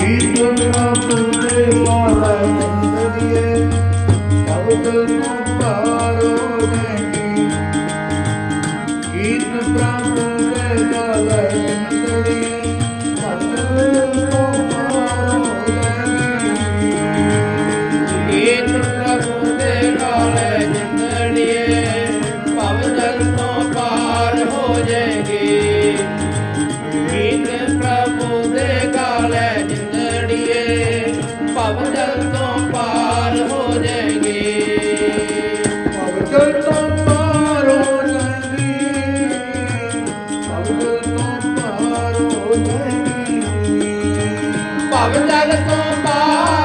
ਗੀਤ ਪ੍ਰਭੂ ਭਵਜਲ ਤੋਂ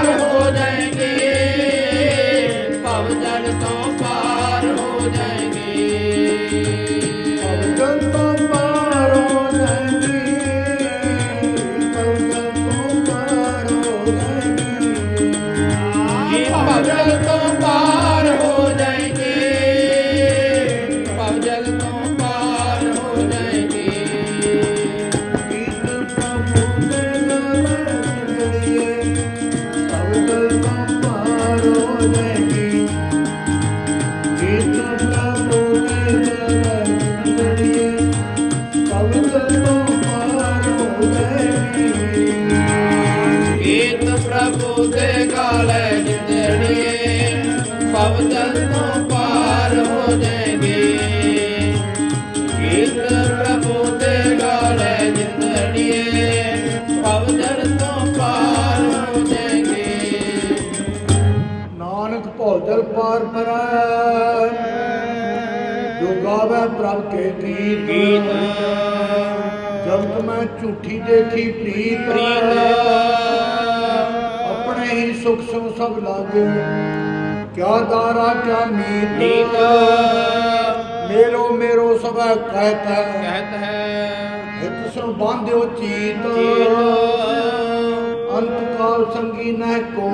ਪ੍ਰਭ ਕੇ ਗੀਤ ਗੀਤ ਜਗਤ ਮੈਂ ਝੂਠੀ ਦੇਖੀ ਪ੍ਰੀਤ, ਆਪਣੇ ਹੀ ਸੁਖ ਸੋ ਸਭ ਲਾਗੇ। ਕਿਆ ਦਾਰਾ, ਕਿਆ ਮੀਤ। ਨੀਤ ਮੇਰੋ ਮੇਰੋ ਸਭ ਕਹਿਤਾ ਕਹਿਤ ਹੈ। ਹਿਤ ਸੋ ਬਾਂਧਿਓ ਚੀਤ। ਅੰਤ ਕਾਲ ਸੰਗੀ ਨਹਿ ਕੋ।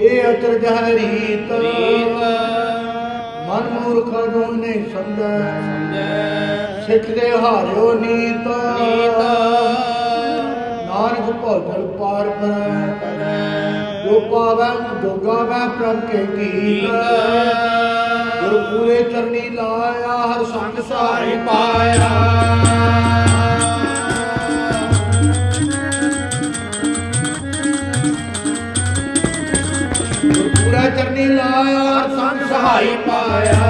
ਇਹ ਅਚਰਜ ਹੈ ਰੀਤ। ਮਨ ਮੂਰਖ ਨੂੰ ਨਹੀਂ ਸਮਝੈ। ਸਿੱਖ ਦੇ ਹਾਰਿਓ ਨੀਤ। ਨਾਨਕ ਭੌਜਲ ਪਾਰ ਪਰੈ ਜੋ ਪਾਵੈ, ਜੋ ਗਾਵੈ, ਪ੍ਰਭ ਕੇ ਗੀਤ। ਗੁਰ ਪੂਰੇ ਚਰਨੀ ਲਾਇਆ, ਹਰ ਸੰਗ ਸਾਰੇ ਪਾਇਆ। پایا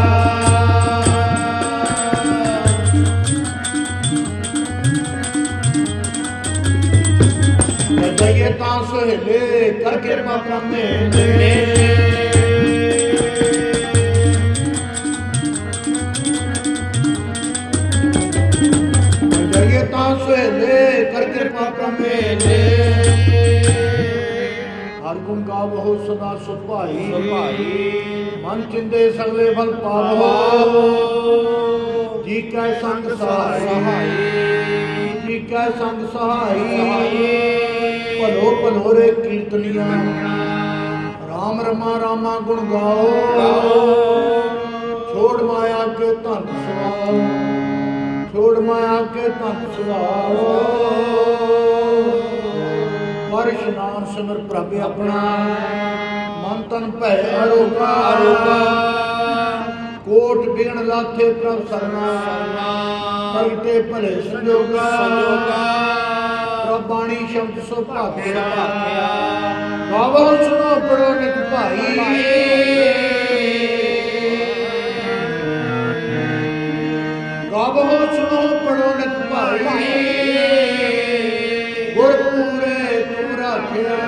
دغه ته تاسو هلې کارګر ما ਹਰ ਗੁਣ ਗਾਵੋ ਸਦਾ ਸੁਭਾਈ। ਸੁਭਾਈ। ਮਨ ਚਿੰਦੇ ਸਗਲੇ ਫਲ ਪਾਵੋ। ਜੀ ਕੈ ਸੰਗ ਸਹਾਈ। ਜੀ ਕੈ ਸੰਗ ਸਹਾਈ। ਭਲੋ ਭਲੋਰੇ ਕੀਰਤਨੀਆਂ। ਰਾਮ ਰਮਾ ਰਾਮਾ ਗੁਣ ਗਾਓ। ਛੋੜ ਮਾਇਆ ਕੇ ਧੰਨ ਸਵਾਓ ਛੋੜ ਮਾਇਆ ਕੇ ਧੰਨ ਸਵਾਓ ਪਰ ਇਸ਼ਨਾਨ ਸਿਮਰ ਪ੍ਰਭ ਆਪਣਾ। ਮਨ ਤਨ ਭੈ ਅਰੋਗਾ। ਕੋਟ ਬਿਗਣ ਲਾਥੇ ਪ੍ਰਭ ਸਰਨਾ। ਭਗਤੇ ਭਲੇ ਸੰਜੋਗਾ। ਪ੍ਰਭ ਬਾਣੀ ਸ਼ਬਦ ਸੋ ਭਾਗਿਆ। ਗਾਵੋ ਸੁਣੋ ਪੜੋ ਨਿਤ ਭਾਈ। ਗਾਵੋ ਸੁਣੋ ਪੜੋ ਨਿਤ ਭਾਈ। ਤੂੰ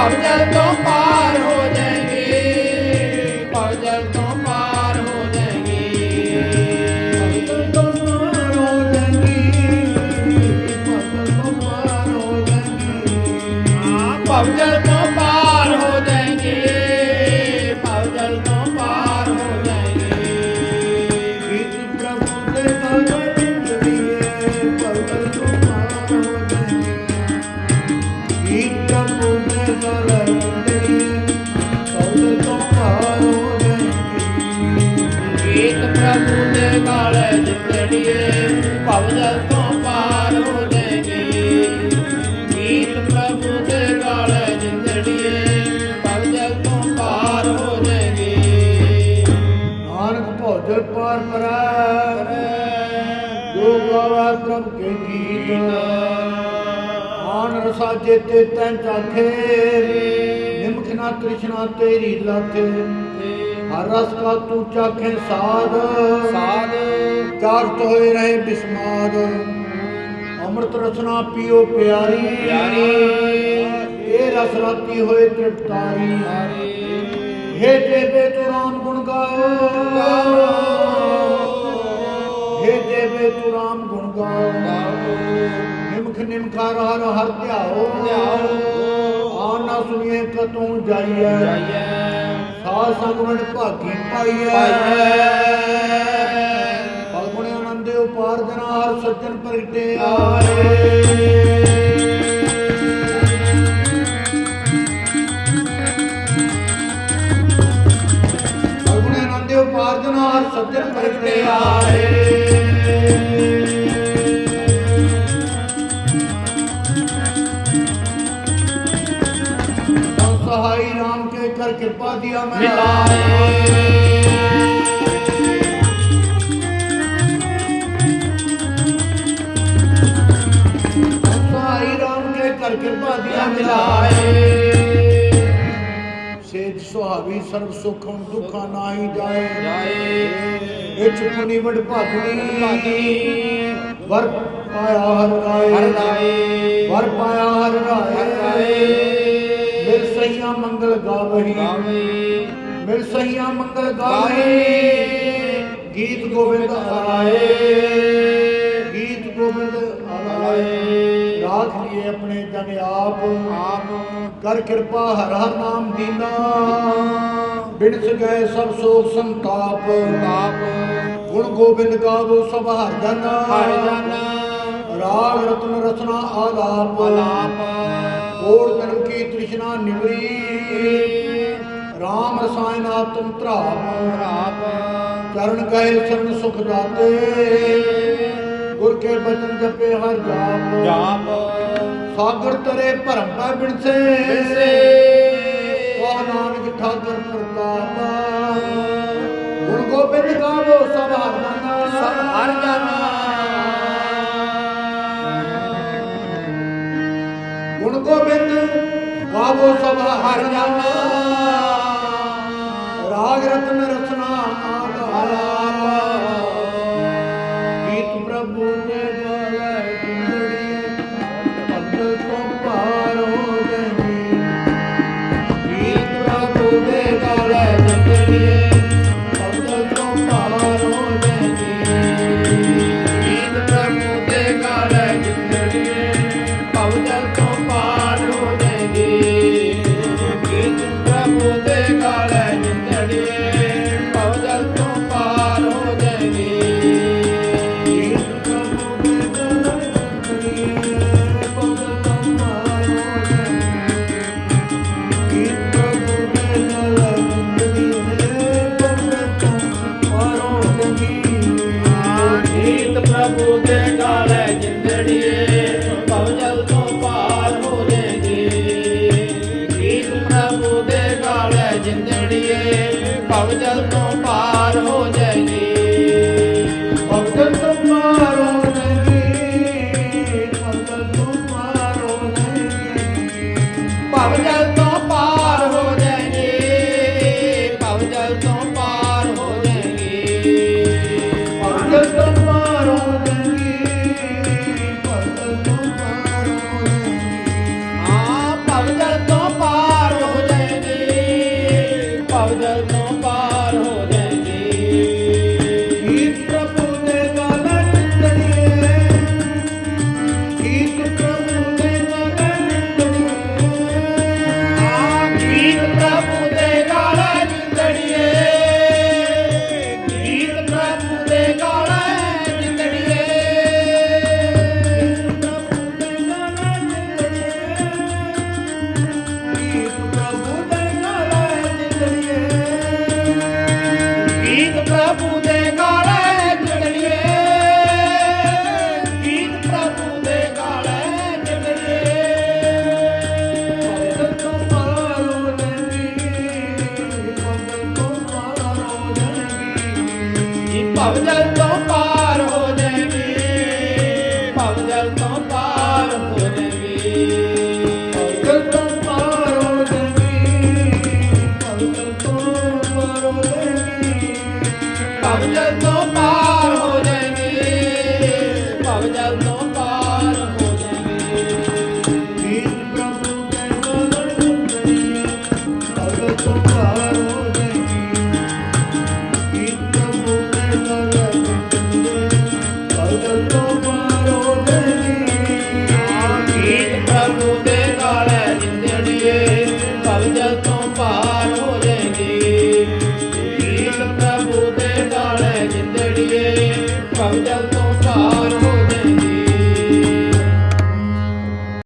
ਭਵਜਲ ਤੋਂ ਭਵਜਲ ਤੋਂ ਪਾਰ ਹੋ ਜਾਏਗੀ। ਗੀਤ ਪ੍ਰਭੂ ਦੇ ਗਾਲੇ ਜਿੰਦੜੀਏ ਭਵਜਲ ਤੋਂ ਪਾਰ ਹੋ ਜਾਏਗੀ। ਨਾਨਕ ਭੋਜਲ ਪਾਰ ਪਰੈ ਜੋ ਗਾਵੇ ਪ੍ਰਭ ਕੇ ਗੀਤ। ਆਨ ਰਸਾ ਜੇਤੇ ਤੈਂ ਚਾਖੇ ਨਿਮਖ ਨਾ ਤ੍ਰਿਸ਼ਨਾ ਤੇਰੀ ਲਾਥੇ। ਹਰ ਰਸ ਕਾ ਤੂੰ ਚਾਖੇ ਸਾਧ। ਸਾਧ। ਚਾਰਤ ਹੋਏ ਰਹੇ ਬਿਸਮਾਦ। ਅੰਮ੍ਰਿਤ ਰਸਨਾ ਪੀਓ ਪਿਆਰੀ। ਇਹ ਰਸ ਰਾਤੀ ਹੋਏ ਤ੍ਰਿਪਤਾਰੀ। ਹੇ ਦੇਵੇ ਤੂੰ ਰਾਮ ਗੁਣ ਗਾਓ। ਹੇ ਦੇਵੇ ਤੂੰ ਰਾਮ ਗੁਣ ਗਾਓ। ਨਿਮਖ ਨਿਮਖਾ ਹਰ ਹਰ ਧਿਆਓ। ਆ ਨਾ ਸੁਣੀਏ ਕਤੋਂ ਜਾਈਐ। ਸਾਧ ਸੰਗ ਮਿਲ ਭਾਗੀ ਫਲਗੁਣੇ ਆਨੰਦੇ ਜਨਾ, ਹਰ ਸੱਜਣ ਪ੍ਰਗਟੇ ਆਏ। ਫਲਗੁਣੇ ਆਨੰਦੇ ਉਪਾਰ ਹਰ ਸੱਜਣ ਪ੍ਰਗਟੇ ਆਏ। ਸੋ ਸਹਾਈ ਰਾਮ ਕੇ ਕਰ ਕਿਰਪਾ ਦਿਆ ਮੈਂ ਸਹਾਈ ਕਿਰਪਾ ਦਿਆ ਮਿਲਾਏ ਸੇਜ ਸੁਹਾਵੀ ਸਰਬ ਸੁਖਮ ਦੁਖਾ ਨਾਹੀ ਜਾਏ। ਇਚ ਪੁਨੀ ਵਡ ਭਾਗਣੀ ਵਰ ਪਾਇਆ ਹਰ ਰਾਏ। ਵਰ ਪਾਇਆ ਹਰ ਰਾਏ। ਮਿਲ ਸਹੀਆਂ ਮੰਗਲ ਗਾਵਹੀ। ਮਿਲ ਸਹੀਆਂ ਮੰਗਲ ਗਾਵਹੀ। ਗੀਤ ਗੋਬਿੰਦ ਆਏ ਆਏ ਰਾਖ ਲਿਏ ਆਪਣੇ ਜਨ ਆਪ। ਕਰ ਕਿਰਪਾ ਹਰ ਹਰ ਨਾਮ ਦੀਨਾ। ਬਿਨਸ ਗਏ ਸਭ ਸੋਖ ਸੰਤਾਪ। ਗੁਣ ਗੋਬਿੰਦ ਗਾਵੋ ਸਭ ਹਰ ਜਨ। ਰਾਗ ਰਤਨ ਰਸਨਾ ਆਲਾਪ। ਕੋੜ ਜਨਮ ਕੀ ਤ੍ਰਿਸ਼ਨਾ ਨਿਵਰੀ ਰਾਮ ਰਸਾਇਨ ਆਤਮ ਧਰਾਪ। ਚਰਨ ਗਏ ਸਰਨ ਸੁਖ ਦਾਤੇ। ਗੁਰ ਕੇ ਬਚਨ ਜਪੇ ਹਰ ਜਾਪ। ਸਾਗਰ ਤਰੇ ਭਰਮ ਪੈ ਬਿਨਸੇ। ਕਹ ਨਾਨਕ ਠਾਕਰ ਪ੍ਰਤਾਪ ਗੁਣ ਗੋਬਿੰਦ ਗਾਵੋ ਸਭ ਹਰ ਜਾਨਾ। ਸਭ ਹਰ ਜਾਨਾ। ਗੁਣ ਗੋਬਿੰਦ ਗਾਵੋ ਸਭ ਹਰ ਜਾਨਾ। ਪ੍ਰਭੂ